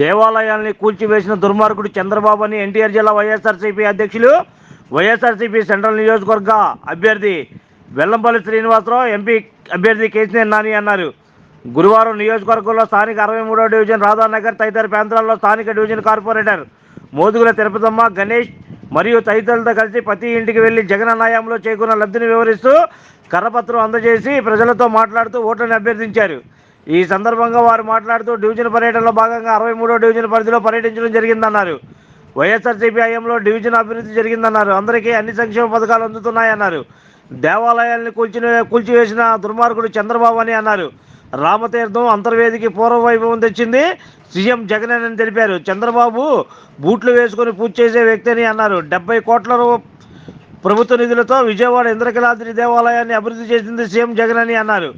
దేవాలయాల్ని కూల్చివేసిన దుర్మార్గుడు చంద్రబాబు అని ఎన్టీఆర్ జిల్లా వైఎస్ఆర్సీపీ అధ్యక్షులు వైఎస్ఆర్సీపీ సెంట్రల్ నియోజకవర్గ అభ్యర్థి వెల్లంపల్లి శ్రీనివాసరావు ఎంపీ అభ్యర్థి కేసీఆర్ నాని అన్నారు. గురువారం నియోజకవర్గంలో స్థానిక అరవై మూడో డివిజన్ రాధానగర్ తదితర ప్రాంతాల్లో స్థానిక డివిజన్ కార్పొరేటర్ మోదుగుల తిరుపతమ్మ గణేష్ మరియు తదితరులతో కలిసి ప్రతి ఇంటికి వెళ్ళి జగన్ హయాంలో చేకూరిన లబ్ధిని వివరిస్తూ కరపత్రం అందజేసి ప్రజలతో మాట్లాడుతూ ఓట్లను అభ్యర్థించారు. ఈ సందర్భంగా వారు మాట్లాడుతూ డివిజన్ పర్యటనలో భాగంగా అరవై మూడో డివిజన్ పరిధిలో పర్యటించడం జరిగిందన్నారు. వైఎస్ఆర్సీపీ హయాంలో డివిజన్ అభివృద్ధి జరిగిందన్నారు. అందరికీ అన్ని సంక్షేమ పథకాలు అందుతున్నాయన్నారు. దేవాలయాల్ని కూల్చిన కూల్చివేసిన దుర్మార్గుడు చంద్రబాబు అని అన్నారు. రామతీర్థం అంతర్వేదికి పూర్వ వైభవం తెచ్చింది సీఎం జగన్ అని తెలిపారు. చంద్రబాబు బూట్లు వేసుకొని పూజ చేసే వ్యక్తి అని అన్నారు. డెబ్బై కోట్ల ప్రభుత్వ నిధులతో విజయవాడ ఇంద్రకీలాద్రి దేవాలయాన్ని అభివృద్ధి చేసింది సీఎం జగన్ అని అన్నారు.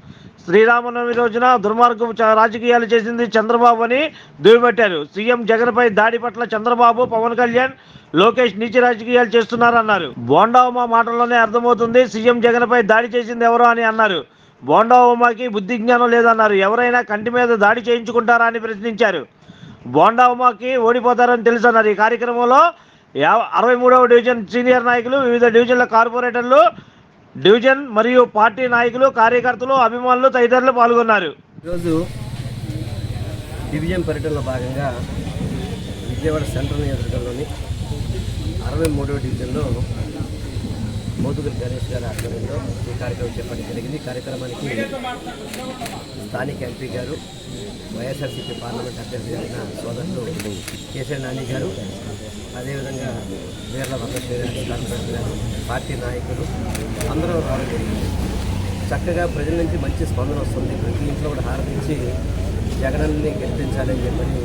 శ్రీరామనవమి రోజున దుర్మార్గపు చ- రాజకీయాలు చేసింది చంద్రబాబు అని దుయ్యబట్టారు సీఎం జగన్పై దాడి పట్ల చంద్రబాబు పవన్ కళ్యాణ్ లోకేష్ నీచి రాజకీయాలు చేస్తున్నారన్నారు. బోండా ఉమా మాటల్లోనే అర్థమవుతుంది సీఎం జగన్పై దాడి చేసింది ఎవరో అని అన్నారు. బోండా బుద్ధి జ్ఞానం లేదన్నారు. ఎవరైనా కంటి మీద దాడి చేయించుకుంటారా అని ప్రశ్నించారు. బోండా ఉమాకి ఓడిపోతారని తెలుసు అన్నారు ఈ కార్యక్రమంలో అరవై మూడవ డివిజన్ సీనియర్ నాయకులు వివిధ డివిజన్ల కార్పొరేటర్లు డివిజన్ మరియు పార్టీ నాయకులు కార్యకర్తలు అభిమానులు తదితరులు పాల్గొన్నారు. ఈరోజు డివిజన్ పర్యటనలో భాగంగా విజయవాడ సెంట్రల్ నియోజకవర్గంలోని అరవై మూడవ డివిజన్లో మోదుగురి గణేష్ గారి ఆధ్వర్యంలో ఈ కార్యక్రమం చేపట్టడం జరిగింది. కార్యక్రమానికి స్థానిక ఎంపీ గారు వైఎస్ఆర్సీపీ పార్లమెంట్ అభ్యర్థి అయిన సోదరులు కేసీ నాని గారు అదేవిధంగా వీర్ల వరదశ్రీ పార్టీ నాయకులు అందరూ రావడం జరిగింది చక్కగా ప్రజల నుంచి మంచి స్పందన వస్తుంది. ప్రతి ఇంట్లో కూడా హారతించి జగనన్ని గెలిపించాలని చెప్పని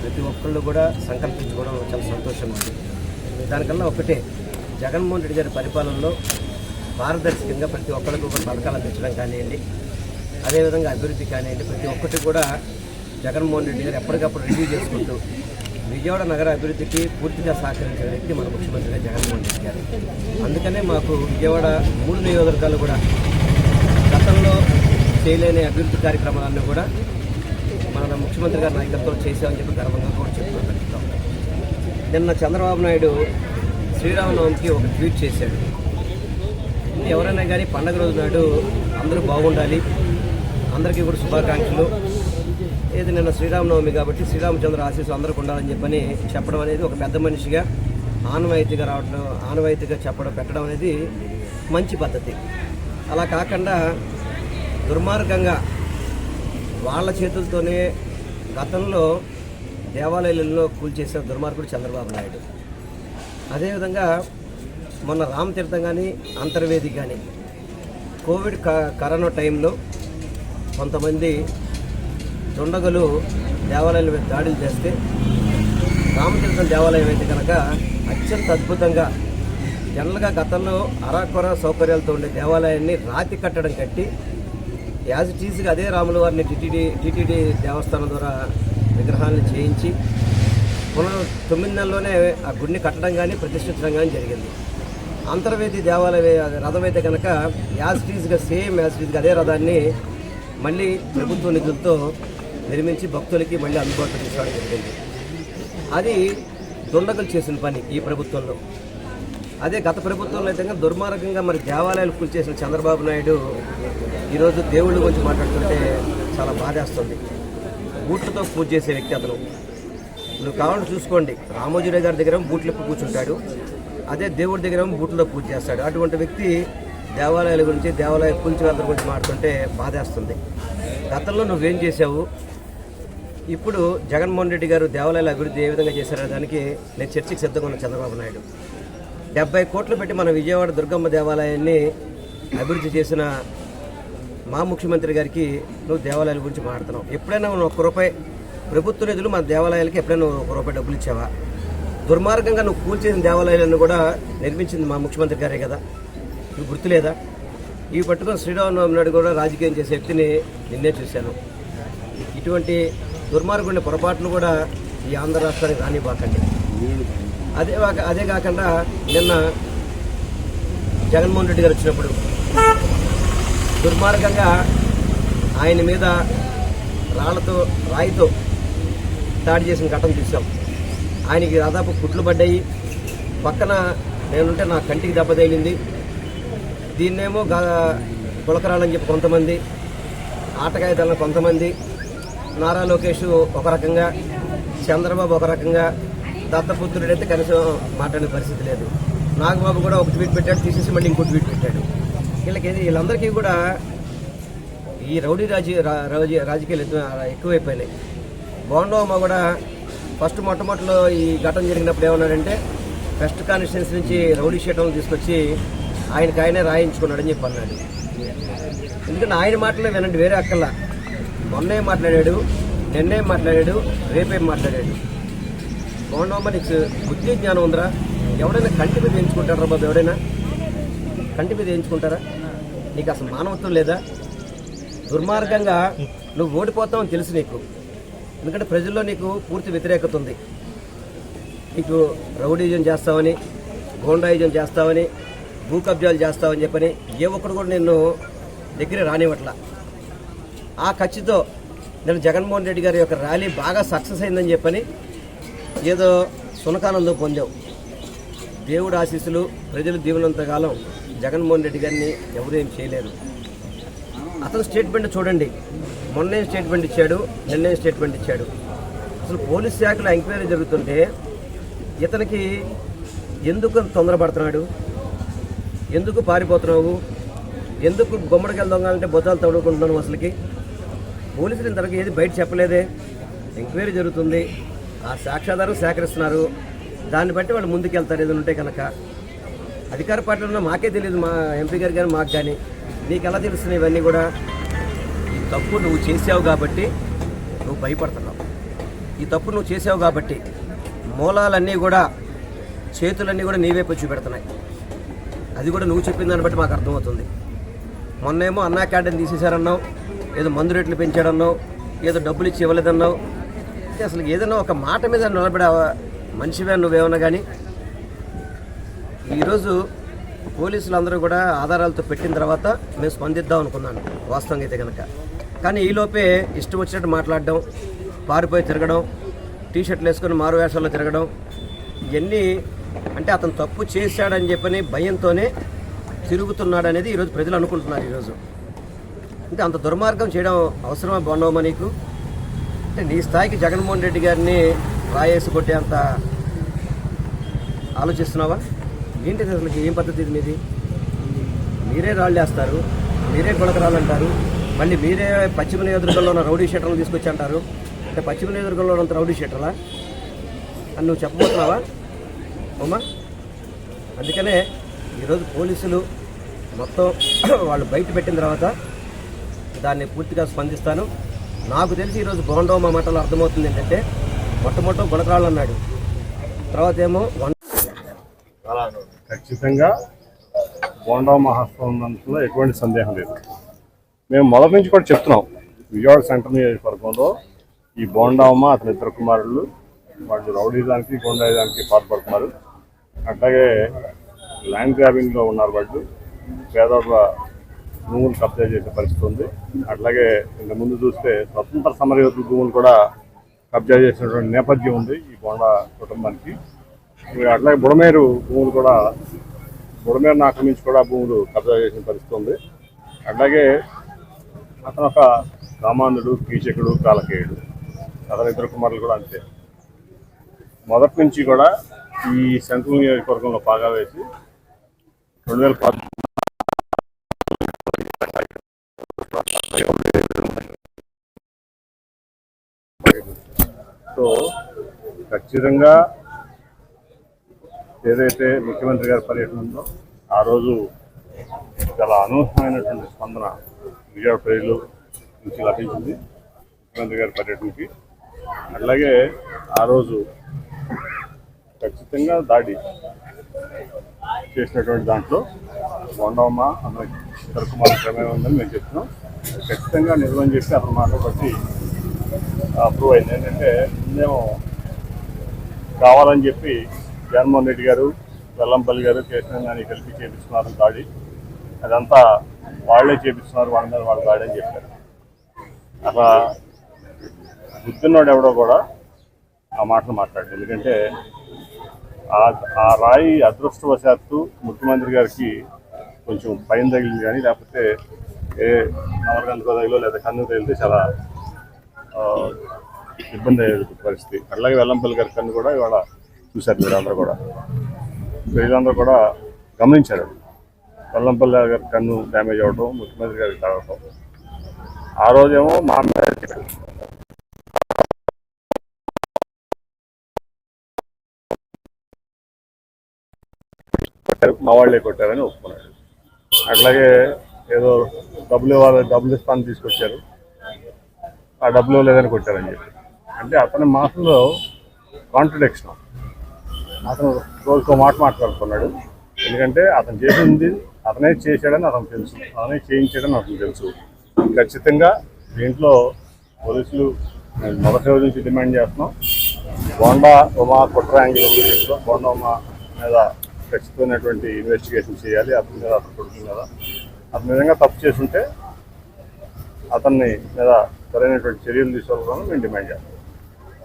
ప్రతి ఒక్కళ్ళు కూడా సంకల్పించుకోవడం చాలా సంతోషం ఉంది దానికన్నా ఒకటే జగన్మోహన్ రెడ్డి గారి పరిపాలనలో పారదర్శకంగా ప్రతి ఒక్కరికి ఒక పథకాలు అందించడం కానివ్వండి అదేవిధంగా అభివృద్ధి కానివ్వండి ప్రతి ఒక్కటి కూడా జగన్మోహన్ రెడ్డి గారు ఎప్పటికప్పుడు రివ్యూ చేసుకుంటూ విజయవాడ నగర అభివృద్ధికి పూర్తిగా సహకరించిన వ్యక్తి మన ముఖ్యమంత్రిగా జగన్మోహన్ రెడ్డి గారు. అందుకనే మాకు విజయవాడ మూడు నియోజకవర్గాలు కూడా గతంలో చేయలేని అభివృద్ధి కార్యక్రమాలన్నీ కూడా మన ముఖ్యమంత్రి గారి నాయకత్వం చేశామని చెప్పి గర్వంగా కూడా చెప్తున్నాం నిన్న చంద్రబాబు నాయుడు శ్రీరామనవమికి ఒక ట్వీట్ చేశాడు. ఎవరైనా కానీ పండగ రోజు నాడు అందరూ బాగుండాలి అందరికీ కూడా శుభాకాంక్షలు ఏది నిన్న శ్రీరామనవమి కాబట్టి శ్రీరామచంద్ర ఆశీస్సు అందరికి ఉండాలని చెప్పని చెప్పడం అనేది ఒక పెద్ద మనిషిగా ఆనవాయితీగా రావడం ఆనవాయితీగా చెప్పడం పెట్టడం అనేది మంచి పద్ధతి. అలా కాకుండా దుర్మార్గంగా వాళ్ళ చేతులతోనే గతంలో దేవాలయాలలో కూల్చేసిన దుర్మార్గుడు చంద్రబాబు నాయుడు. అదేవిధంగా మొన్న రామతీర్థం కానీ అంతర్వేది కానీ కోవిడ్ క- కరోనా టైంలో కొంతమంది దుండగులు దేవాలయాల మీద దాడులు చేస్తే రామకృష్ణ దేవాలయం అయితే కనుక అత్యంత అద్భుతంగా జనరల్గా గతంలో అరాకొర సౌకర్యాలతో ఉండే దేవాలయాన్ని రాతి కట్టడం కట్టి యాజ్ ఇట్ ఈజ్గా అదే రాముల వారిని టిటిడి టిటిడి దేవస్థానం ద్వారా విగ్రహాలను చేయించి పునరు తొమ్మిది నెలల్లోనే ఆ గుడిని కట్టడం కానీ ప్రతిష్ఠించడం కానీ జరిగింది. అంతర్వేది దేవాలయ రథం అయితే కనుక యాజ్ ఇట్ ఈజ్గా సేమ్ యాజ్ ఇట్ ఈజ్గా అదే రథాన్ని మళ్ళీ ప్రభుత్వ నిధులతో నిర్మించి భక్తులకి మళ్ళీ అందుబాటులో తీసుకోవడం జరిగింది. అది దుండగులు చేసిన పని ఈ ప్రభుత్వంలో. అదే గత ప్రభుత్వంలో అయితే దుర్మార్గంగా మరి దేవాలయాలు కూల్చేసిన చంద్రబాబు నాయుడు ఈరోజు దేవుళ్ళ గురించి మాట్లాడుతుంటే చాలా బాధేస్తుంది. బూట్లతో పూజ చేసే వ్యక్తి అతను. నువ్వు కావాలంటే చూసుకోండి. రామోజీరావు గారి దగ్గర బూట్లు ఎప్పుడు కూర్చుంటాడు. అదే దేవుడి దగ్గర బూట్లతో పూజ చేస్తాడు. అటువంటి వ్యక్తి దేవాలయాల గురించి దేవాలయ కూల్చివేతల గురించి మాట్లాడుతుంటే బాధేస్తుంది. గతంలో నువ్వేం చేసావు ఇప్పుడు జగన్మోహన్ రెడ్డి గారు దేవాలయాల అభివృద్ధి ఏ విధంగా చేశారో దానికి నేను చర్చకి సిద్ధంగా ఉన్న చంద్రబాబు నాయుడు. డెబ్బై కోట్లు పెట్టి మన విజయవాడ దుర్గమ్మ దేవాలయాన్ని అభివృద్ధి చేసిన మా ముఖ్యమంత్రి గారికి నువ్వు దేవాలయాల గురించి మాట్లాడుతున్నావు. ఎప్పుడైనా నువ్వు ఒక్క రూపాయి ప్రభుత్వ నిధులు మన దేవాలయాలకి ఎప్పుడైనా నువ్వు ఒక రూపాయి డబ్బులు ఇచ్చావా? దుర్మార్గంగా నువ్వు కూల్చేసిన దేవాలయాలను కూడా నిర్మించింది మా ముఖ్యమంత్రి గారే కదా? నువ్వు గుర్తులేదా? ఈ పట్టుకుని శ్రీరామనవమి నాయుడు కూడా రాజకీయం చేసే వ్యక్తిని నిన్నే చూశాను. ఇటువంటి దుర్మార్గుని పొరపాట్లు కూడా ఈ ఆంధ్ర రాష్ట్రానికి రానివ్వకండి. అదే కాక- అదే కాకుండా నిన్న జగన్మోహన్ రెడ్డి గారు వచ్చినప్పుడు దుర్మార్గంగా ఆయన మీద రాళ్ళతో రాయితో దాడి చేసిన ఘటన చూసాం ఆయనకి దాదాపు కుట్లు పడ్డాయి. పక్కన నేనుంటే నా కంటికి దెబ్బ తగిలింది. దీన్నేమో గా పులకరాలని చెప్పి కొంతమంది ఆటకాయ కొంతమంది నారా లోకేష్ ఒక రకంగా చంద్రబాబు ఒక రకంగా దత్తపుత్రుడైతే అయితే కనీసం మాట్లాడే పరిస్థితి లేదు. నాగబాబు కూడా ఒక ట్వీట్ పెట్టాడు తీసేసి మళ్ళీ ఇంకో ట్వీట్ పెట్టాడు. వీళ్ళకి వీళ్ళందరికీ కూడా ఈ రౌడీ రాజీ రాజీ- రాజకీయాలు ఎక్కువైపోయినాయి. బోండోమ కూడా ఫస్ట్ మొట్టమొదటిలో ఈ ఘటన జరిగినప్పుడు ఏమన్నాడంటే వెస్ట్ కాన్స్టిట్యున్సీ నుంచి రౌడీ షీటం తీసుకొచ్చి ఆయనకి ఆయనే రాయించుకున్నాడని చెప్పి అన్నాడు. ఎందుకంటే ఆయన మాటలే వినండి వేరే అక్కల్లా మొన్నే మాట్లాడాడు నిన్నే మాట్లాడాడు రేపే మాట్లాడాడు. బోండోమ నీకు బుద్ధి జ్ఞానం ఉందిరా. ఎవడైనా కంటి మీద ఎంచుకుంటారా బాబు ఎవడైనా? కంటి మీద ఎంచుకుంటారా నీకు అసలు మానవత్వం లేదా? దుర్మార్గంగా నువ్వు ఓడిపోతావని తెలుసు నీకు. ఎందుకంటే ప్రజల్లో నీకు పూర్తి వ్యతిరేకత ఉంది. నీకు రౌడీజం చేస్తావని గోండాయిజం చేస్తావని భూ కబ్జాలు చేస్తావని చెప్పని ఏ ఒక్కడు కూడా నిన్ను దగ్గర రానివ్వట్లా. ఆ ఖర్చుతో నేను జగన్మోహన్ రెడ్డి గారి యొక్క ర్యాలీ బాగా సక్సెస్ అయిందని చెప్పని ఏదో సునకానంలో పొందావు దేవుడు ఆశీస్సులు ప్రజలు దీవులంతకాలం జగన్మోహన్ రెడ్డి గారిని ఎవరేం ఏం చేయలేరు. అతను స్టేట్మెంట్ చూడండి. మొన్నే స్టేట్మెంట్ ఇచ్చాడు నిన్నే స్టేట్మెంట్ ఇచ్చాడు. అసలు పోలీస్ శాఖలో ఎంక్వైరీ జరుగుతుంటే ఇతనికి ఎందుకు తొందరపడుతున్నాడు? ఎందుకు పారిపోతున్నావు? ఎందుకు గుమ్మడికి వెళ్దాంగాలంటే బొద్దాలు తవ్వుకుంటున్నాను అసలుకి? పోలీసులు ఇంతవరకు ఏది బయట చెప్పలేదే. ఎంక్వైరీ జరుగుతుంది. ఆ సాక్ష్యాధారం సేకరిస్తున్నారు. దాన్ని బట్టి వాళ్ళు ముందుకెళ్తారు ఏదైనా ఉంటే కనుక. అధికార పార్టీలో మాకే తెలియదు మా ఎంపీ గారు కానీ మాకు కానీ నీకు ఎలా తెలుస్తున్నాయి ఇవన్నీ కూడా? ఈ తప్పు నువ్వు చేసావు కాబట్టి నువ్వు భయపడుతున్నావు. ఈ తప్పు నువ్వు చేసావు కాబట్టి మూలాలన్నీ కూడా చేతులన్నీ కూడా నీ వైపు చూపెడుతున్నాయి. అది కూడా నువ్వు చెప్పిన దాన్ని బట్టి మాకు అర్థమవుతుంది. మొన్నేమో అన్నా క్యాంటీన్ తీసేశారన్నావు. ఏదో మందు రేట్లు పెంచాడన్నావు ఏదో డబ్బులు ఇచ్చి ఇవ్వలేదన్నావు. అసలు ఏదైనా ఒక మాట మీద నిలబడే మనిషివే నువ్వేమన్నా కానీ ఈరోజు పోలీసులు అందరూ కూడా ఆధారాలతో పెట్టిన తర్వాత మేము స్పందిద్దాం అనుకున్నాను వాస్తవంగా అయితే కనుక కానీ ఈలోపే ఇష్టం వచ్చినట్టు మాట్లాడడం పారిపోయి తిరగడం టీ షర్ట్లు వేసుకొని మారు వేషాల్లో తిరగడం ఇవన్నీ అంటే అతను తప్పు చేశాడని చెప్పని భయంతోనే తిరుగుతున్నాడనేది ఈరోజు ప్రజలు అనుకుంటున్నారు ఈరోజు. అంటే అంత దుర్మార్గం చేయడం అవసరమా బాగున్నావు నీకు? అంటే నీ స్థాయికి జగన్మోహన్ రెడ్డి గారిని రాయేసి కొట్టేంత ఆలోచిస్తున్నావా? ఏంటిది అసలు ఏం పద్ధతి ఇది మీది? మీరే రాళ్ళు వేస్తారు మీరే గుళకరాలు అంటారు మళ్ళీ మీరే పశ్చిమ నియోజకవర్గంలో ఉన్న రౌడీ షీటర్లు తీసుకొచ్చి అంటారు అంటే పశ్చిమ నియోజకవర్గంలో ఉన్నంత రౌడీ షీటర్లా అని నువ్వు చెప్పబోతున్నావా? అమ్మా అందుకనే ఈరోజు పోలీసులు మొత్తం వాళ్ళు బయట పెట్టిన తర్వాత దాన్ని పూర్తిగా స్పందిస్తాను. నాకు తెలిసి ఈరోజు బోండో మా మాటలు అర్థమవుతుంది ఏంటంటే మొట్టమొదటి గుణకరాళ్ళు అన్నాడు. తర్వాత ఏమో వన్ ఖచ్చితంగా బోండా మహాస్తం ఉన్నందులో ఎటువంటి సందేహం లేదు. మేము మొదటి నుంచి కూడా చెప్తున్నాం విజయవాడ సెంటర్ నియోజకవర్గంలో ఈ బోండామ్మ అతని ఇద్దరు కుమారులు వాళ్ళు రౌడీదానికి గోండాయిదానికి పాల్పడుతున్నారు. అట్లాగే ల్యాండ్ గ్రాబింగ్లో ఉన్నారు వాళ్ళు. పేదోళ్ళ భూములు కబ్జా చేసే పరిస్థితి ఉంది. అట్లాగే ఇంత ముందు చూస్తే స్వతంత్ర సమరయోధుల భూములు కూడా కబ్జా చేసినటువంటి నేపథ్యం ఉంది ఈ బోండా కుటుంబానికి. అట్లాగే బుడమేరు భూములు కూడా బుడమేరును ఆక్రమించి కూడా భూములు కబ్జా చేసిన పరిస్థితి ఉంది. అట్లాగే అతను ఒక సామాన్యుడు కీచకుడు కాలకేయుడు అతని ఇద్దరు కుమారులు కూడా అంతే. మొదటి నుంచి కూడా ఈ సెంట్రల్ నియోజకవర్గంలో బాగా వేసి రెండు వేల ఖచ్చితంగా ఏదైతే ముఖ్యమంత్రి గారి పర్యటన ఉందో ఆ రోజు చాలా అనూహ్యమైనటువంటి స్పందన విజయవాడ ప్రజలు నుంచి లభించింది ముఖ్యమంత్రి గారి పర్యటనకి. అట్లాగే ఆ రోజు ఖచ్చితంగా దాడి చేసినటువంటి దాంట్లో బొండమ్మ అన్న తరపు మాత్రమే ఉందని మేము చెప్తున్నాం. ఖచ్చితంగా నిర్వహణ చేస్తే అతను మాట బట్టి అప్రూవ్ అయింది. ఏంటంటే ముందేమో కావాలని చెప్పి జగన్మోహన్ రెడ్డి గారు వెల్లంపల్లి గారు కేసీఆర్ గారిని కలిపి చేపిస్తున్నారు దాడి. అదంతా వాళ్ళే చేపిస్తున్నారు వాళ్ళ మీద వాళ్ళ దాడి అని చెప్పారు. అట్లా బుద్ధిన్నోడు ఎవడో కూడా ఆ మాటలు మాట్లాడాడు. ఎందుకంటే ఆ- ఆ రాయి అదృష్టవశాత్తు ముఖ్యమంత్రి గారికి కొంచెం భయం తగిలింది కానీ లేకపోతే ఏ నవరగంధ తగిలో లేదా కన్ను తగిలితే చాలా ఇబ్బంది అయ్యేది పరిస్థితి. అట్లాగే వెల్లంపల్లి గారి కన్ను కూడా ఇవాళ చూశారు మీరందరూ కూడా. వీళ్ళందరూ కూడా గమనించారు. వెల్లంపల్లి గారి కన్ను డ్యామేజ్ అవ్వడం ముఖ్యమంత్రి గారికి తగలటం ఆ రోజేమో మా మీద మా వాళ్ళే కొట్టారని ఒప్పుకున్నాడు అట్లాగే ఏదో డబ్బులు ఇవ్వాలి డబ్బులు ఇస్తాను తీసుకొచ్చారు. ఆ డబ్బులు లేదని కొట్టారని చెప్పి అంటే అతని మాటలో కాంట్రడిక్షన్ అతను రోజుకో మాట మాట్లాడుతున్నాడు. ఎందుకంటే అతను చేసింది అతనే చేశాడని అతను తెలుసు. అతనే చేయించాడని అతను తెలుసు. ఖచ్చితంగా దీంట్లో పోలీసులు మొదటి రోజు నుంచి డిమాండ్ చేస్తున్నాం. బోండా ఉమా కుట్ర యాంగిల్ బోండా ఉమా మీద ఖచ్చితమైనటువంటి ఇన్వెస్టిగేషన్ చేయాలి. అతని మీద అతను కొడుకు మీద. అతను నిజంగా తప్పు చేసుంటే అతన్ని మీద సరైనటువంటి చర్యలు తీసుకోవాలని మేము డిమాండ్ చేస్తాం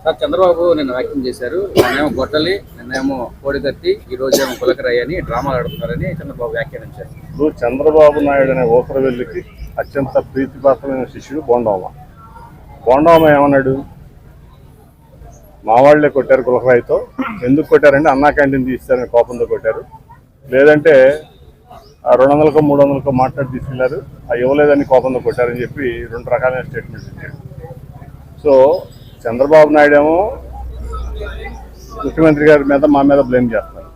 సార్ చంద్రబాబు నిన్న వ్యాఖ్యం చేశారు. నిన్నేమో గొడ్డలి నిన్నేమో కోడిగత్తి ఈ రోజేమో పులకరాయి అని డ్రామాలు ఆడుతున్నారని చంద్రబాబు వ్యాఖ్యానించారు ఇప్పుడు చంద్రబాబు నాయుడు అనే ఓకరవెల్లికి అత్యంత ప్రీతిపాత్రమైన శిష్యుడు బోండామ. బోండోమ ఏమన్నాడు? మా వాళ్ళే కొట్టారు కులకరాయితో ఎందుకు కొట్టారంటే అన్నా క్యాంటీన్ తీస్తారని కోపంతో కొట్టారు. లేదంటే ఆ రెండు వందలకో మూడు వందలకో మాట్లాడి తీసుకెళ్ళారు. ఆ ఇవ్వలేదని కోపంతో కొట్టారని చెప్పి రెండు రకాలైన స్టేట్మెంట్స్ ఇచ్చాడు సో చంద్రబాబు నాయుడు ఏమో ముఖ్యమంత్రి గారి మీద మా మీద బ్లేమ్ చేస్తారు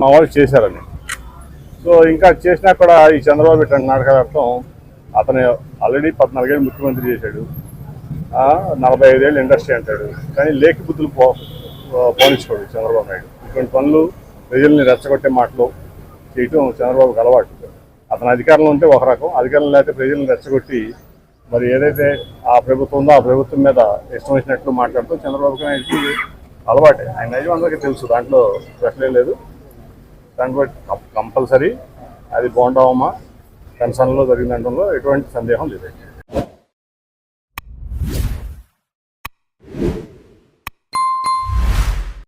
మా వాళ్ళు చేశారని. సో ఇంకా చేసినా కూడా ఈ చంద్రబాబు ఇట్లాంటి నాటకాలు అర్థం. అతను ఆల్రెడీ పద్నాలుగేళ్ళు ముఖ్యమంత్రి చేశాడు. ఆ, నలభై ఐదేళ్ళు ఇండస్ట్రీ అంటాడు. కానీ లేఖి బుద్ధులు పో పోనించుకోడు చంద్రబాబు నాయుడు. ఇటువంటి పనులు ప్రజల్ని రెచ్చగొట్టే మాటలు చేయటం చంద్రబాబుకి అలవాటు. అతను అధికారంలో ఉంటే ఒక రకం అధికారం లేకపోతే ప్రజలను రెచ్చగొట్టి మరి ఏదైతే ఆ ప్రభుత్వం ఉందో ఆ ప్రభుత్వం మీద ఇష్టం వచ్చినట్లు మాట్లాడుతూ చంద్రబాబు నాయుడుకి అలవాటే. ఆయన నిజం అందరికీ తెలుసు దాంట్లో ప్రశ్నే లేదు. దాన్ని బట్టి కంపల్సరీ అది బోండావమ్మా కన్సర్న్లో జరిగిన ఎటువంటి సందేహం లేదు.